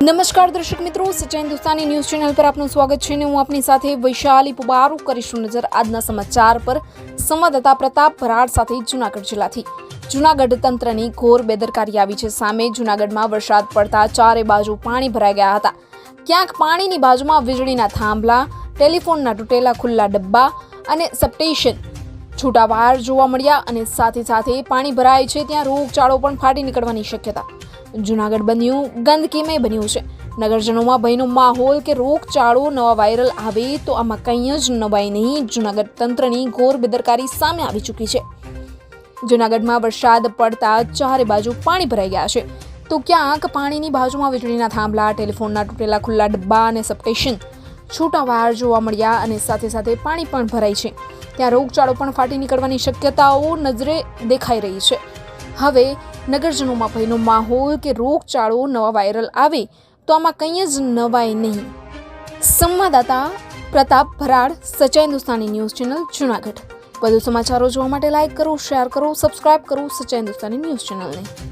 નમસ્કાર દર્શક મિત્રો, સચિન હિન્દુસ્તાની ન્યૂઝ ચેનલ પર આપનું સ્વાગત છે ને હું આપની સાથે વૈશાલી પુબારુ કરીશું નજર આજના સમાચાર પર. સંવાદદાતા પ્રતાપ ભરાડ સાથે જૂનાગઢ જિલ્લાથી. જૂનાગઢ તંત્રની ઘોર બેદરકારી આવી છે સામે. જૂનાગઢમાં વરસાદ પડતા ચારે બાજુ પાણી ભરાઈ ગયા હતા. ક્યાંક પાણીની બાજુમાં વીજળીના થાંભલા, ટેલિફોનના તૂટેલા ખુલ્લા ડબ્બા અને સબસ્ટેશન છૂટા વાયર જોવા મળ્યા અને સાથે સાથે પાણી ભરાય છે ત્યાં રોગચાળો પણ ફાટી નીકળવાની શક્યતા. જુનાગઢ બન્યું, ગંદકીમય બન્યું છે. નગરજનોમાં ભયનો માહોલ કે રોગચાળો નવા વાયરલ આવે તો આમાં કંઈ જ નવાઈ નહીં, જુનાગઢ તંત્રની ઘોર બેદરકારી સામે આવી ચૂકી છે. જુનાગઢમાં વરસાદ પડતા ચારે બાજુ પાણી ભરાઈ ગયા છે. તો ક્યાંક પાણીની બાજુમાં વીજળીના થાંભલા, ટેલિફોનના તૂટેલા ખુલ્લા ડબ્બા અને સબસ્ટેશન છૂટા વાયર જોવા મળ્યા અને સાથે સાથે પાણી પણ ભરાય છે. ત્યાં રોગચાળો પણ ફાટી નીકળવાની શક્યતાઓ નજરે દેખાઈ રહી છે. હવે નગરજનોમાં ભયનો માહોલ કે રોગચાળો નવા વાયરલ આવે તો આમાં કંઈ જ નવાય નહીં. સંવાદદાતા પ્રતાપ ભરાડ સચા હિન્દુસ્તાની ન્યૂઝ ચેનલ, જુનાગઢ. વધુ સમાચારો જોવા માટે લાઇક કરો, શેર કરો, સબસ્ક્રાઇબ કરો સચા હિન્દુસ્તાની ન્યૂઝ ચેનલને.